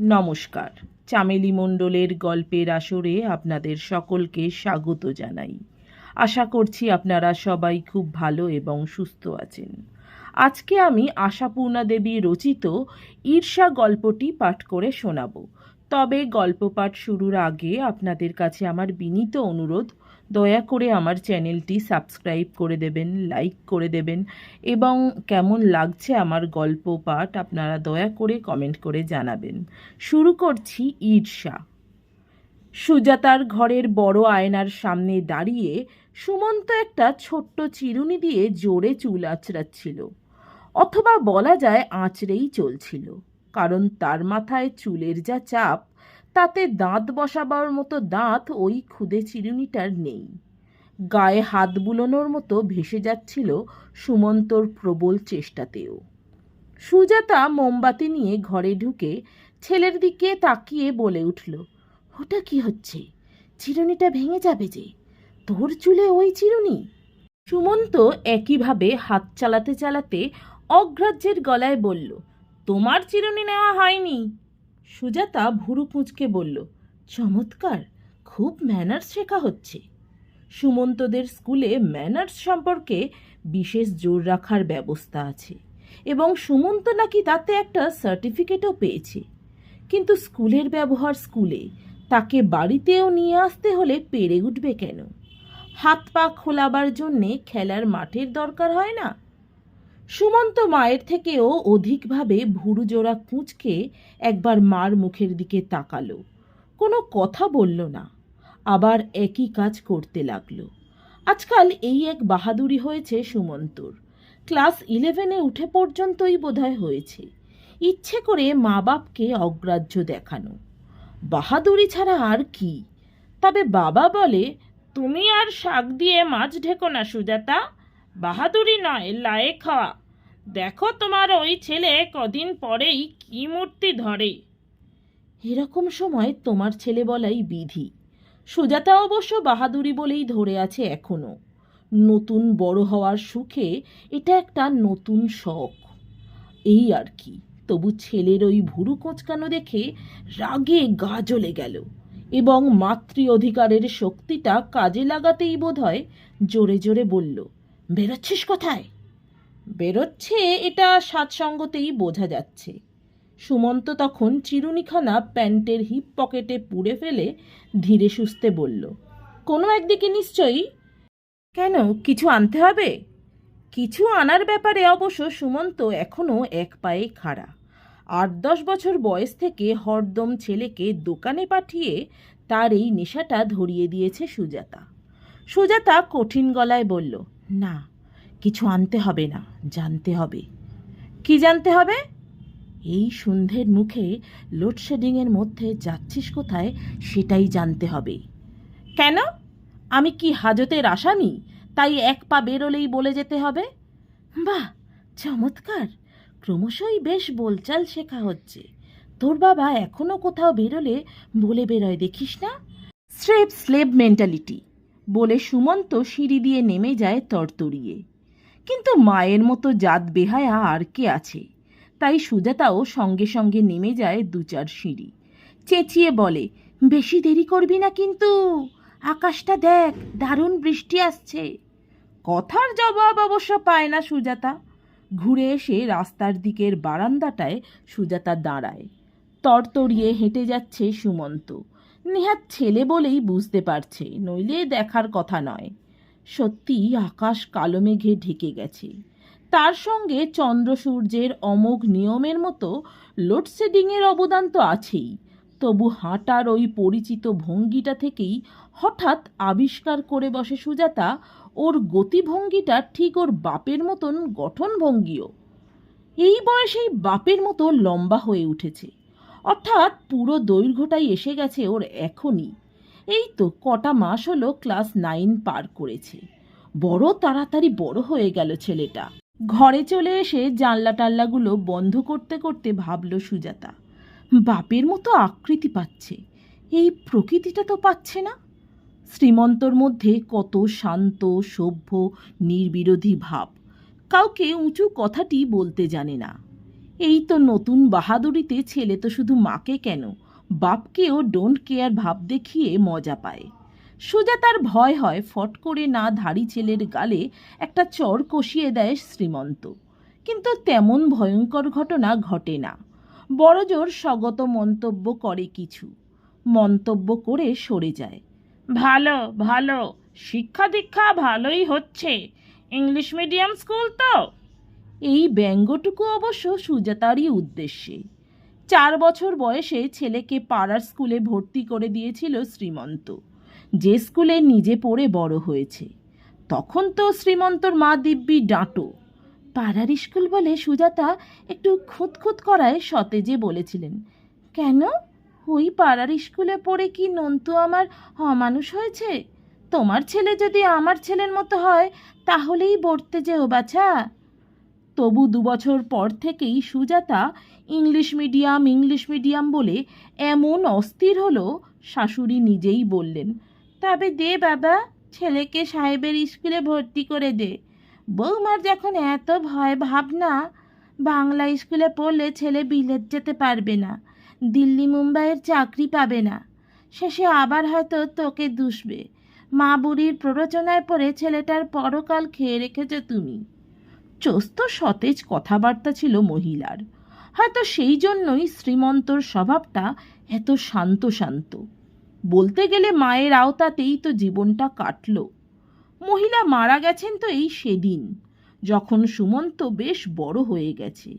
নমস্কার। চামেলি মণ্ডলের গল্পের আসরে আপনাদের সকলকে স্বাগত জানাই। আশা করছি আপনারা সবাই খুব ভালো এবং সুস্থ আছেন। আজকে আমি আশাপূর্ণা দেবী রচিত ঈর্ষা গল্পটি পাঠ করে শোনাব। তবে গল্প পাঠ শুরুর আগে আপনাদের কাছে আমার বিনীত অনুরোধ দয়া করে আমার চ্যানেলটি সাবস্ক্রাইব করে দেবেন, লাইক করে দেবেন এবং কেমন লাগছে আমার গল্প পাঠ আপনারা দয়া করে কমেন্ট করে জানাবেন। শুরু করছি ঈর্ষা। সুজাতার ঘরের বড় আয়নার সামনে দাঁড়িয়ে সুমন্ত একটা ছোট্ট চিরুনি দিয়ে জোরে চুল আঁচড়াচ্ছিল অথবা বলা যায় আঁচড়েই চলছিল, কারণ তার মাথায় চুলের যা চাপ তাতে দাঁত বসাবার মতো দাঁত ওই খুদে চিরুনিটার নেই। গায়ে হাত বুলোনোর মতো ভেসে যাচ্ছিল সুমন্তর প্রবল চেষ্টাতেও। সুজাতা মোমবাতি নিয়ে ঘরে ঢুকে ছেলের দিকে তাকিয়ে বলে উঠল, ওটা কি হচ্ছে? চিরুনিটা ভেঙে যাবে যে। তোর চুলে ওই চিরুনি? সুমন্ত একইভাবে হাত চালাতে চালাতে অগ্রাহ্যের গলায় বলল, তোমার চিরুনি নেওয়া হয়নি। সুজাতা ভুরু কুঁচকে বলল, চমৎকার, খুব ম্যানার্স শেখা হচ্ছে। সুমন্তদের স্কুলে ম্যানার্স সম্পর্কে বিশেষ জোর রাখার ব্যবস্থা আছে এবং সুমন্ত নাকি তাতে একটা সার্টিফিকেটও পেয়েছে। কিন্তু স্কুলের ব্যবহার স্কুলে, তাকে বাড়িতেও নিয়ে আসতে হলে পেরে উঠবে কেন? হাত পা খোলাবার জন্যে খেলার মাঠের দরকার হয় না? সুমন্ত মায়ের থেকেও অধিকভাবে ভুরু জোড়া কুঁচকে একবার মার মুখের দিকে তাকালো। কোনো কথা বলল না। আবার একই কাজ করতে লাগল। আজকাল এই এক বাহাদুরি হয়েছে সুমন্তর। ক্লাস ইলেভেনে উঠে পর্যন্তই বোধহয় হয়েছে। ইচ্ছে করে মা বাপকে অগ্রাহ্য দেখানো। বাহাদুরি ছাড়া আর কি? তবে বাবা বলে, তুমি আর শাক দিয়ে মাছ ঢেকো না সুজাতা। বাহাদুরি নয়, লায়ে খাওয়া। দেখো তোমার ওই ছেলে কদিন পরেই কি মূর্তি ধরে। এরকম সময় তোমার ছেলে বলাই বিধি। সুজাতা অবশ্য বাহাদুরি বলেই ধরে আছে এখনও। নতুন বড় হওয়ার সুখে এটা একটা নতুন শখ। এই আর কি, তবু ছেলের ওই ভুরু কোঁচকানো দেখে রাগে গা জ্বলে গেল এবং মাতৃ অধিকারের শক্তিটা কাজে লাগাতেই বোধ হয় জোরে জোরে বলল, বেরোচ্ছিস কোথায়? বেরোচ্ছে, এটা সাতসঙ্গতেই বোঝা যাচ্ছে। সুমন্ত তখন চিরুনিখানা প্যান্টের হিপ পকেটে পুড়ে ফেলে ধীরে সুস্থে বলল, কোনো একদিকে নিশ্চয়ই। কেন, কিছু আনতে হবে? কিছু আনার ব্যাপারে অবশ্য সুমন্ত এখনও এক পায়ে খাড়া। আট দশ বছর বয়স থেকে হরদম ছেলেকে দোকানে পাঠিয়ে তার এই নেশাটা ধরিয়ে দিয়েছে সুজাতা। সুজাতা কঠিন গলায় বলল, না কিছু আনতে হবে না, জানতে হবে। কি জানতে হবে? এই সন্ধ্যের মুখে লোডশেডিংয়ের মধ্যে যাচ্ছিস কোথায় সেটাই জানতে হবে। কেন? আমি কি হাজতের আসামি? তাই এক পা বেরোলেই বলে যেতে হবে? বাহ, চমৎকার। ক্রমশই বেশ বলচাল শেখা হচ্ছে। তোর বাবা এখনও কোথাও বেরোলে বলে বেরোয়, দেখিস না? স্রেফ স্লেব মেন্টালিটি। বলে সুমন্ত সিঁড়ি দিয়ে নেমে যায় তরতরিয়ে। কিন্তু মায়ের মতো জাত বেহায়া আর কে আছে? তাই সুজাতাও সঙ্গে সঙ্গে নেমে যায় দু চার সিঁড়ি। চেঁচিয়ে বলে, বেশি দেরি করবি না কিন্তু। আকাশটা দেখ, দারুণ বৃষ্টি আসছে। কথার জবাব অবশ্য পায় না সুজাতা। ঘুরে এসে রাস্তার দিকের বারান্দাটায় সুজাতা দাঁড়ায়। তরতরিয়ে হেঁটে যাচ্ছে সুমন্ত। নেহাত ছেলে বলেই বুঝতে পারছে, নইলে দেখার কথা নয়। সত্যি আকাশ কালো মেঘে ঢেকে গেছে। তার সঙ্গে চন্দ্র সূর্যের অমোঘ নিয়মের মতো লোডশেডিংয়ের অবদান তো আছেই। তবু হাঁটার ওই পরিচিত ভঙ্গিটা থেকেই হঠাৎ আবিষ্কার করে বসে সুজাতা, ওর গতিভঙ্গিটা ঠিক ওর বাপের মতন গঠনভঙ্গিও। এই বয়সেই বাপের মতো লম্বা হয়ে উঠেছে। অর্থাৎ পুরো দৈর্ঘ্যটাই এসে গেছে ওর এখনই। এই তো কটা মাস হলো ক্লাস নাইন পার করেছে। বড় তাড়াতাড়ি বড় হয়ে গেল ছেলেটা। ঘরে চলে এসে জানলা টাল্লাগুলো বন্ধ করতে করতে ভাবল সুজাতা, বাপের মতো আকৃতি পাচ্ছে, এই প্রকৃতিটা তো পাচ্ছে না। শ্রীমন্তর মধ্যে কত শান্ত, সভ্য, নির্বিরোধী ভাব, কাউকে উঁচু কথাটি বলতে জানে না। এই তো নতুন বাহাদুরিতে ছেলে তো শুধু মাকে কেন? বাপকেও ডোন্ট কেয়ার ভাব দেখিয়ে মজা পায়। সুজাতার ভয় হয় ফট করে না ধাড়ি ছেলের গালে একটা চর কষিয়ে দেয় শ্রীমন্ত। কিন্তু তেমন ভয়ঙ্কর ঘটনা ঘটে না। বড়জোর স্বগত মন্তব্য করে কিছু। মন্তব্য করে সরে যায়। ভালো ভালো। শিক্ষা দীক্ষা ভালোই হচ্ছে। ইংলিশ মিডিয়াম স্কুল তো। এই ব্যঙ্গটুকু অবশ্য সুজাতারই উদ্দেশ্যে। চার বছর বয়সে ছেলেকে পাড়ার স্কুলে ভর্তি করে দিয়েছিল শ্রীমন্ত। যে স্কুলে নিজে পড়ে বড় হয়েছে। তখন তো শ্রীমন্তর মা দিব্যি ডাঁটো। পাড়ার স্কুল বলে সুজাতা একটু খুঁতখুত করায় সতেজে বলেছিলেন, কেন? ওই পাড়ার স্কুলে পড়ে কি নন্তু আমার অমানুষ হয়েছে? তোমার ছেলে যদি আমার ছেলের মতো হয়, তাহলেই বলতে যেও বাছা। তবু দুবছর পর থেকেই Sujata English medium English medium বলে এমন অস্থির হলো, শাশুড়ি নিজেই বললেন, তবে দে বাবা, ছেলেকে সাহেবের স্কুলে ভর্তি করে দে। বৌমার যখন এত ভয় ভাবনা, বাংলা স্কুলে পড়লে ছেলে বিলেত যেতে পারবে না, দিল্লি মুম্বাইয়ের চাকরি পাবে না। শেষে আবার হয়তো তোকে দুষবে। মা বুড়ির প্ররোচনায় পড়ে ছেলেটার পরকাল খেয়ে রেখেছ তুমি। চস্ত সতেজ কথাবার্তা ছিল মহিলার। হয়তো সেই জন্যই শ্রীমন্তর স্বভাবটা এত শান্ত শান্ত। বলতে গেলে মায়ের আওতাতেই তো জীবনটা কাটল। মহিলা মারা গেছেন তো এই সেদিন, যখন সুমন্ত বেশ বড় হয়ে গেছে।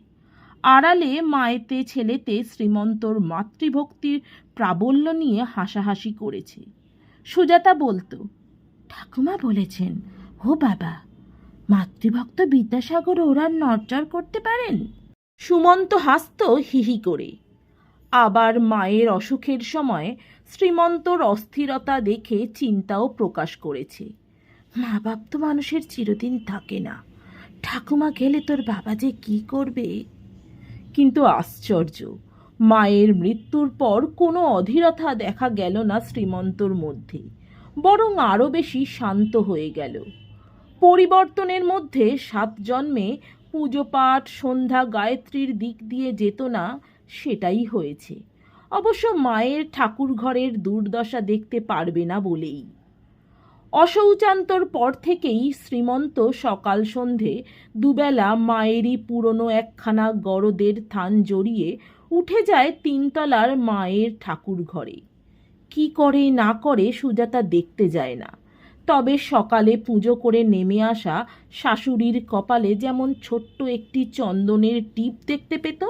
আড়ালে মায়েতে ছেলেতে শ্রীমন্তর মাতৃভক্তির প্রাবল্য নিয়ে হাসাহাসি করেছে। সুজাতা বলতো, ঠাকুমা বলেছেন, ও বাবা, মাতৃভক্ত বিদ্যাসাগর ওরা নড়চড় করতে পারেন? সুমন্ত হাসত হিহি করে। আবার মায়ের অসুখের সময় শ্রীমন্তর অস্থিরতা দেখে চিন্তাও প্রকাশ করেছে। মা বাপ তো মানুষের চিরদিন থাকে না। ঠাকুমা গেলে তোর বাবা যে কি করবে? কিন্তু আশ্চর্য, মায়ের মৃত্যুর পর কোনো অধীরতা দেখা গেল না শ্রীমন্তর মধ্যে, বরং আরও বেশি শান্ত হয়ে গেল। পরিবর্তনের মধ্যে সাত জন্মে পুজো পাঠ সন্ধ্যা গায়ত্রীর দিক দিয়ে যেত না, সেটাই হয়েছে। অবশ্য মায়ের ঠাকুর ঘরের দুর্দশা দেখতে পারবে না বলেই। অশৌচান্তর পর থেকেই শ্রীমন্ত সকাল সন্ধে দুবেলা মায়েরই পুরনো একখানা গরদের থান জড়িয়ে উঠে যায় তিনতলার মায়ের ঠাকুর ঘরে কি করে না করে সুজাতা দেখতে যায় না। তবে সকালে পুজো করে নেমে আসা শাশুড়ির কপালে যেমন ছোট্ট একটি চন্দনের টিপ দেখতে পেত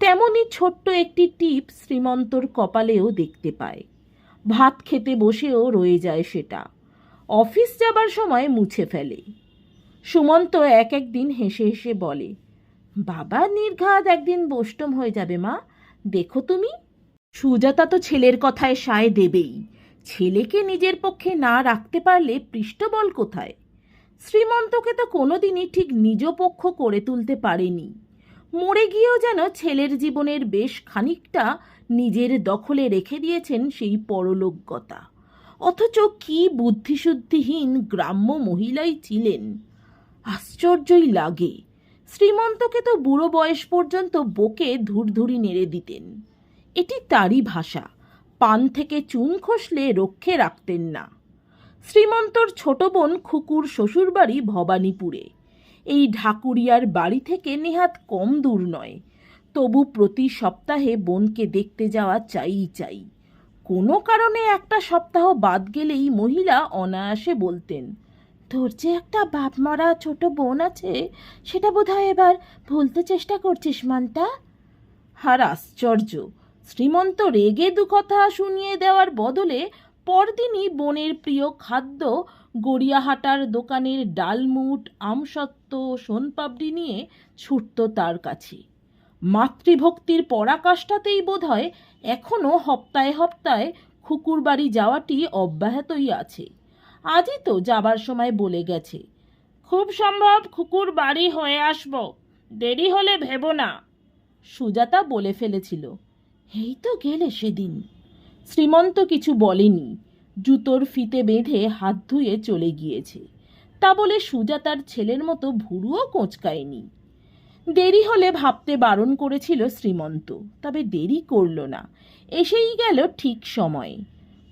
তেমনই ছোট্ট একটি টিপ শ্রীমন্তর কপালেও দেখতে পায়। ভাত খেতে বসেও রয়ে যায় সেটা। অফিস যাবার সময় মুছে ফেলে। সুমন্ত এক একদিন হেসে হেসে বলে, বাবা নির্ঘাত একদিন বষ্টম হয়ে যাবে মা, দেখো তুমি। সুজাতা তো ছেলের কথায় সায় দেবেই। ছেলেকে নিজের পক্ষে না রাখতে পারলে পৃষ্ঠবল কোথায়? শ্রীমন্তকে তো কোনোদিনই ঠিক নিজ পক্ষ করে তুলতে পারেনি। মরে গিয়েও যেন ছেলের জীবনের বেশ খানিকটা নিজের দখলে রেখে দিয়েছেন সেই পরলোকগতা। অথচ কি বুদ্ধিশুদ্ধিহীন গ্রাম্য মহিলাই ছিলেন। আশ্চর্যই লাগে। শ্রীমন্তকে তো বুড়ো বয়স পর্যন্ত বকে ধুরধুরি নেড়ে দিতেন। এটি তারই ভাষা। পান থেকে চুন খসলে রক্ষে রাখতেন না। শ্রীমন্তর ছোট বোন খুকুর শ্বশুরবাড়ি ভবানীপুরে। এই ঢাকুরিয়ার বাড়ি থেকে নেহাত কম দূর নয়। তবু প্রতি সপ্তাহে বোনকে দেখতে যাওয়া চাই চাই। কোনো কারণে একটা সপ্তাহ বাদ গেলেই মহিলা অনায়াসে বলতেন, তোর যে একটা বাপ মরা ছোট বোন আছে, সেটা বোধহয় এবার ভুলতে চেষ্টা করছিস মানটা আর আশ্চর্য! শ্রীমন্ত রেগে দু কথা শুনিয়ে দেওয়ার বদলে পরদিনই বনের প্রিয় খাদ্য, গড়িয়াহাটার দোকানের ডালমুট, আমসত্ত্ব, সোনপাপড়ি নিয়ে ছুটত তার কাছে। মাতৃভক্তির পরাকাষ্ঠাতেই বোধহয় এখনও হপ্তায় হপ্তায় খুকুর বাড়ি যাওয়াটি অব্যাহতই আছে। আজই তো যাবার সময় বলে গেছে, খুব সম্ভব খুকুর বাড়ি হয়ে আসব, দেরি হলে ভেবো না। সুজাতা বলে ফেলেছিল। এই তো গেলে সেদিন। শ্রীমন্ত কিছু বলেনি। জুতোর ফিতে বেঁধে হাত ধুয়ে চলে গিয়েছে। তা বলে সুজাতার ছেলের মতো ভুরুও কোঁচকায়নি। দেরি হলে ভাবতে বারণ করেছিল শ্রীমন্ত, তবে দেরি করল না। এসেই গেল ঠিক সময়ে।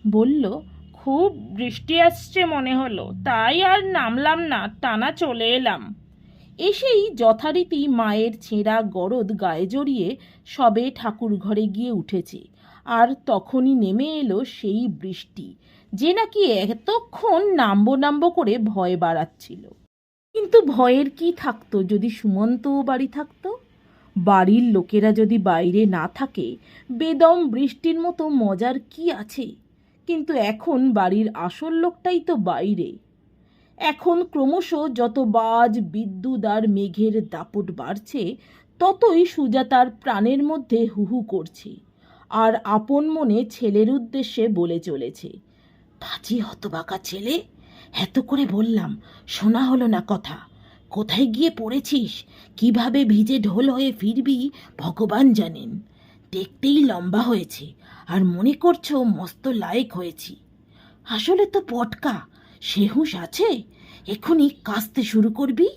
বলল, খুব বৃষ্টি আসছে মনে হলো, তাই আর নামলাম না, টানা চলে এলাম। এসেই যথারীতি মায়ের ছেঁড়া গরদ গায়ে জড়িয়ে সবে ঠাকুর ঘরে গিয়ে উঠেছে। আর তখনই নেমে এলো সেই বৃষ্টি, যে নাকি এতক্ষণ নাম্বো নাম্বো করে ভয় বাড়াচ্ছিল। কিন্তু ভয়ের কি থাকতো যদি সুমন্তও বাড়ি থাকতো? বাড়ির লোকেরা যদি বাইরে না থাকে, বেদম বৃষ্টির মতো মজার কি আছে? কিন্তু এখন বাড়ির আসল লোকটাই তো বাইরে। এখন ক্রমশ যত বাজ, বিদ্যুৎ আর মেঘের দাপট বাড়ছে, ততই সুজাতার প্রাণের মধ্যে হুহু করছে আর আপন মনে ছেলের উদ্দেশ্যে বলে চলেছে পাজি হতবাকা ছেলে, এত করে বললাম, শোনা হলো না কথা, কোথায় গিয়ে পড়েছিস, কীভাবে ভিজে ঢোল হয়ে ফিরবি, ভগবান জানেন, দেখতেই লম্বা হয়েছে আর মনে করছ মস্ত লায়েক হয়েছি, আসলে তো পটকা সে হুঁশ আছে? এখনই কাস্তে শুরু করবি?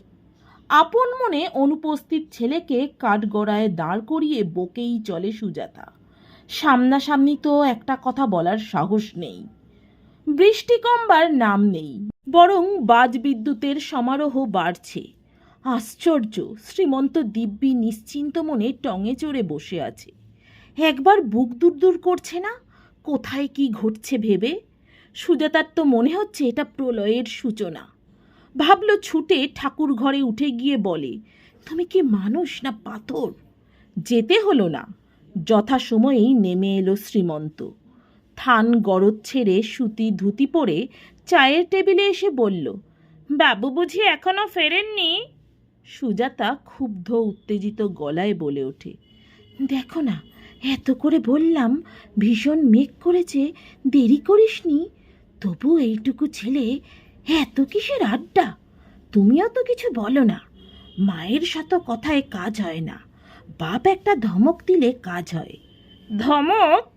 আপন মনে অনুপস্থিত ছেলেকে কাঠগড়ায় দাঁড় করিয়ে বকেই চলে সুজাতা। সামনাসামনি তো একটা কথা বলার সাহস নেই। বৃষ্টি কমবার নাম নেই, বরং বাজ বিদ্যুতের সমারোহ বাড়ছে। আশ্চর্য, শ্রীমন্ত দিব্যি নিশ্চিন্ত মনে টঙে চড়ে বসে আছে। একবার বুক দূর দূর করছে না? কোথায় কি ঘটছে ভেবে? সুজাতার তো মনে হচ্ছে এটা প্রলয়ের সূচনা। ভাবল ছুটে ঠাকুর ঘরে উঠে গিয়ে বলে, তুমি কি মানুষ না পাথর? যেতে হলো না। যথাসময়েই নেমে এলো শ্রীমন্ত। থান গরদ ছেড়ে সুতি ধুতি পরে চায়ের টেবিলে এসে বলল, বাবু বুঝি এখনও ফেরেননি? সুজাতা ক্ষুব্ধ উত্তেজিত গলায় বলে ওঠে, দেখো না, এত করে বললাম, ভীষণ মেঘ করেছে, দেরি করিসনি? তবু এইটুকু ছেলে এত কিসের আড্ডা? তুমিও তো কিছু বলো না। মায়ের শত কথায় কাজ হয় না। বাপ একটা ধমক দিলে কাজ হয়। ধমক?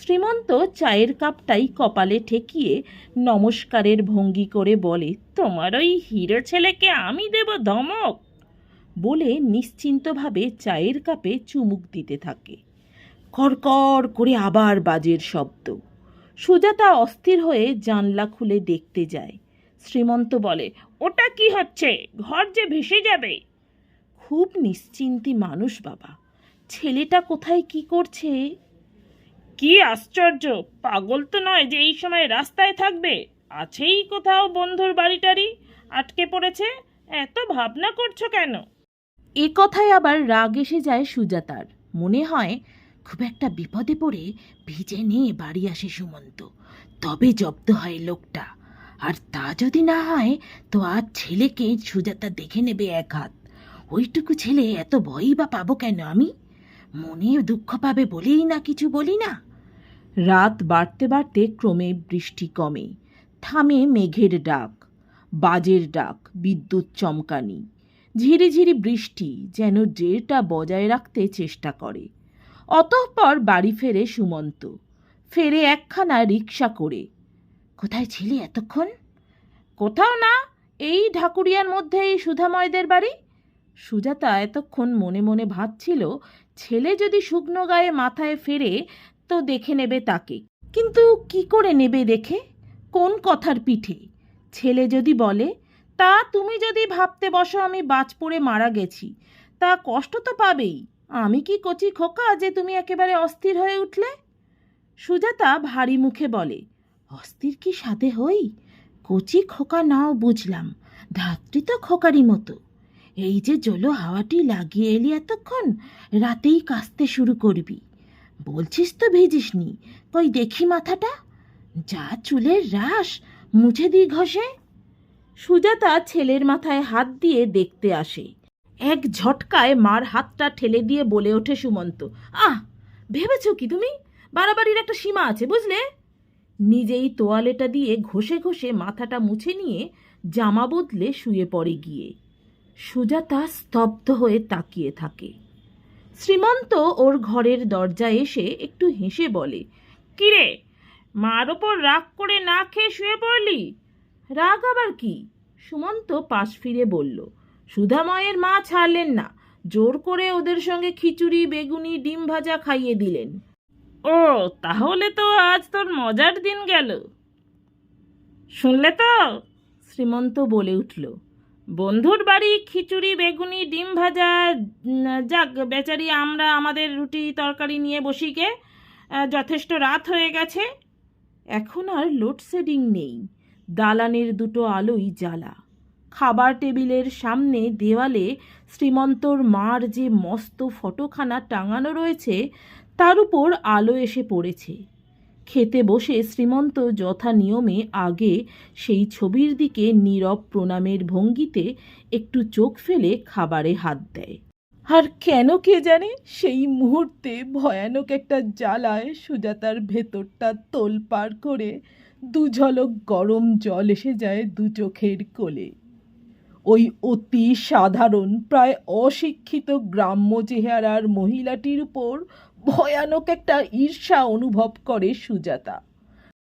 শ্রীমন্ত চায়ের কাপটাই কপালে ঠেকিয়ে নমস্কারের ভঙ্গি করে বলে তোমার ওই হিরো ছেলেকে আমি দেব ধমক? বলে নিশ্চিন্তভাবে চায়ের কাপে চুমুক দিতে থাকে। কড়কড় করে আবার বাজের শব্দ। সুজাতা অস্থির হয়ে জানলা খুলে দেখতে যায়। শ্রীমন্ত বলে, ওটা কি হচ্ছে? ঘর যে ভেসে যাবে। খুব নিশ্চিন্তি মানুষ বাবা, ছেলেটা কোথায় কি করছে? কি আশ্চর্য! পাগল তো নয় যে এই সময় রাস্তায় থাকবে। আছেই কোথাও বন্ধুর বাড়িটারি আটকে পড়েছে। এত ভাবনা করছ কেন? এ কথায় আবার রাগ এসে যায় সুজাতার। মনে হয় খুব একটা বিপদে পড়ে ভিজে নিয়ে বাড়ি আসে সুমন্ত। তবে জব্দ হয় লোকটা। আর তা যদি না হয়, তো আজ ছেলেকে সুজাতা দেখে নেবে এক হাত। ওইটুকু ছেলে এত ভয়ই বা পাবো কেন আমি? মনে দুঃখ পাবে বলেই না কিছু বলি না। রাত বাড়তে বাড়তে ক্রমে বৃষ্টি কমে। থামে মেঘের ডাক, বাজের ডাক, বিদ্যুৎ চমকানি। ঝিরিঝিরি বৃষ্টি যেন ডেরটা বজায় রাখতে চেষ্টা করে। অতঃপর বাড়ি ফেরে সুমন্ত। ফেরে একখানা রিক্সা করে। কোথায় ছিলি এতক্ষণ? কোথাও না, এই ঢাকুরিয়ার মধ্যেই সুধাময়দের বাড়ি? সুজাতা এতক্ষণ মনে মনে ভাবছিল, ছেলে যদি শুকনো গায়ে মাথায় ফেরে, তো দেখে নেবে তাকে। কিন্তু কি করে নেবে দেখে? কোন কথার পিঠে? ছেলে যদি বলে, তা তুমি যদি ভাবতে বসো আমি বাজ পড়ে মারা গেছি, তা কষ্ট তো পাবেই। আমি কি কচি খোকা যে তুমি একেবারে অস্থির হয়ে উঠলে? সুজাতা ভারী মুখে বলে, অস্থির কি সাথে হই? কচি খোকা নাও বুঝলাম, ধাত্রী তো খোকারি মতো। এই যে জলো হাওয়াটি লাগিয়ে এলি এতক্ষণ, রাতেই কাস্তে শুরু করবি। বলছিস তো ভেজিসনি, কই দেখি মাথাটা? যা চুলের রাস মুছে দিই ঘষে। সুজাতা ছেলের মাথায় হাত দিয়ে দেখতে আসে। এক ঝটকায় মার হাতটা ঠেলে দিয়ে বলে ওঠে সুমন্ত। আহ, ভেবেছ কি তুমি? বাড়াবাড়ির একটা সীমা আছে, বুঝলে? নিজেই তোয়ালেটা দিয়ে ঘষে ঘষে মাথাটা মুছে নিয়ে জামা বদলে শুয়ে পড়ে গিয়ে। সুজাতা স্তব্ধ হয়ে তাকিয়ে থাকে। শ্রীমন্ত ওর ঘরের দরজায় এসে একটু হেসে বলে, কিরে, মার ওপর রাগ করে না খেয়ে শুয়ে পড়লি? রাগ আবার কি? সুমন্ত পাশ ফিরে বলল সুধাময়ের মা ছাড়লেন না। জোর করে ওদের সঙ্গে খিচুড়ি বেগুনি ডিম ভাজা খাইয়ে দিলেন। ও তাহলে তো আজ তোর মজার দিন গেল। শুনলে তো? শ্রীমন্ত বলে উঠল। বন্ধুর বাড়ি খিচুড়ি বেগুনি ডিম ভাজা যাক বেচারি আমরা আমাদের রুটি তরকারি নিয়ে বসিকে আহ, যথেষ্ট রাত হয়ে গেছে। এখন আর লোডশেডিং নেই। দালানের দুটো আলোই জ্বালা। খাবার টেবিলের সামনে দেওয়ালে শ্রীমন্তর মার যে মস্ত ফটোখানা টাঙানো রয়েছে, তার উপর আলো এসে পড়েছে। খেতে বসে শ্রীমন্ত যথা নিয়মে আগে সেই ছবির দিকে নীরব প্রণামের ভঙ্গিতে একটু চোখ ফেলে খাবারে হাত দেয়। আর কেন কে জানে সেই মুহূর্তে ভয়ানক একটা জ্বালায় সুজাতার ভেতরটা তোল তোলপাড় করে দু ঝলক গরম জল এসে যায় দু চোখের কোলে। ওই অতি সাধারণ, প্রায় অশিক্ষিত গ্রাম্য চেহারার মহিলাটির উপর ভয়ানক একটা ঈর্ষা অনুভব করে সুজাতা।